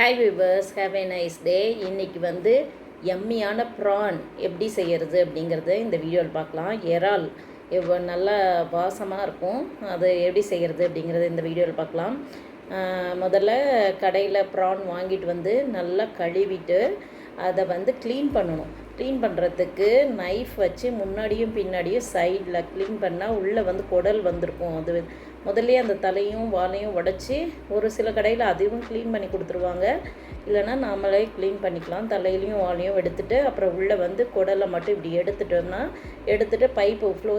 Hi viewers have a nice day இன்றைக்கி வந்து எம்மியான PRAN எப்படி செய்கிறது அப்படிங்கிறத இந்த வீடியோவில் பார்க்கலாம். இறால் எவ்வளோ நல்லா வாசமாக இருக்கும். அது எப்படி செய்கிறது அப்படிங்கிறத இந்த வீடியோவில் பார்க்கலாம். முதல்ல கடையில் ப்ரான் வாங்கிட்டு வந்து நல்லா கழுவிட்டு அதை வந்து க்ளீன் பண்ணணும். க்ளீன் பண்ணுறதுக்கு நைஃப் வச்சு முன்னாடியும் பின்னாடியும் சைடில் க்ளீன் பண்ணால் உள்ளே வந்து குடல் வந்திருக்கும். அது முதல்ல அந்த தலையும் வாலையும் உடச்சி ஒரு சில கடையில் அதையும் க்ளீன் பண்ணி கொடுத்துருவாங்க. இல்லைன்னா நாமளே க்ளீன் பண்ணிக்கலாம். தலையிலையும் வாலையும் எடுத்துகிட்டு அப்புறம் உள்ளே வந்து குடலை மட்டும் இப்படி எடுத்துட்டோம்னா எடுத்துட்டு பைப்பு ஃப்ளோ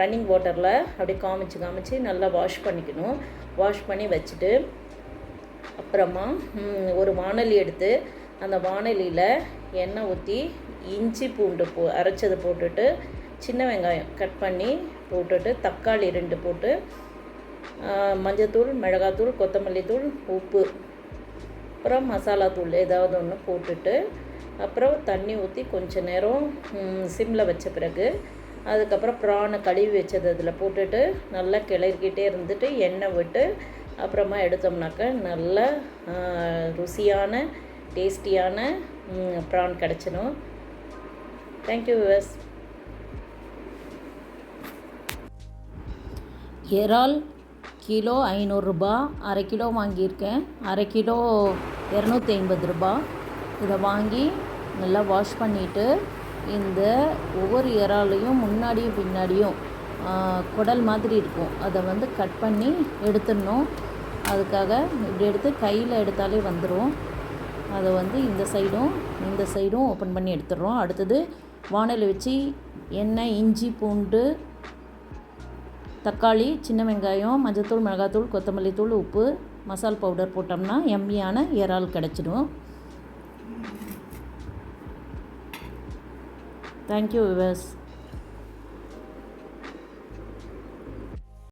ரன்னிங் வாட்டரில் அப்படி காமிச்சு காமிச்சு நல்லா வாஷ் பண்ணிக்கணும். வாஷ் பண்ணி வச்சுட்டு அப்புறமா ஒரு வாணலி எடுத்து அந்த வாணலியில் எண்ணெய் ஊற்றி இஞ்சி பூண்டு போ அரைச்சது போட்டுட்டு சின்ன வெங்காயம் கட் பண்ணி போட்டுட்டு தக்காளி ரெண்டு போட்டு மஞ்சத்தூள் மிளகாத்தூள் கொத்தமல்லி தூள் உப்பு அப்புறம் மசாலா தூள் ஏதாவது ஒன்று போட்டுட்டு அப்புறம் தண்ணி ஊற்றி கொஞ்சம் நேரம் சிம்மில் வச்ச பிறகு அதுக்கப்புறம் ப்ரானை கழுவி வச்சது அதில் போட்டுட்டு நல்லா கிளறிக்கிட்டே இருந்துட்டு எண்ணெய் விட்டு அப்புறமா எடுத்தோம்னாக்க நல்ல ருசியான டேஸ்டியான ப்ரான் கிடச்சிடும். தேங்க்யூ விவஸ் இறால் கிலோ ஐநூறுரூபா அரை கிலோ வாங்கியிருக்கேன். அரை கிலோ இரநூத்தி ஐம்பது ரூபா. இதை வாங்கி நல்லா வாஷ் பண்ணிவிட்டு இந்த ஒவ்வொரு இறாலையும் முன்னாடியும் பின்னாடியும் குடல் மாதிரி இருக்கும். அதை வந்து கட் பண்ணி எடுத்துடணும். அதுக்காக இப்படி எடுத்து கையில் எடுத்தாலே வந்துடும் அதை வந்து இந்த சைடும் இந்த சைடும் ஓப்பன் பண்ணி எடுத்துடுறோம். அடுத்தது வானல் வச்சு எண்ணெய் இஞ்சி பூண்டு தக்காளி சின்ன வெங்காயம் மஞ்சத்தூள் மிளகாத்தூள் கொத்தமல்லி தூள் உப்பு மசால் பவுடர் போட்டோம்னா எம்மியான இறால் கிடச்சிடும். Thank you viewers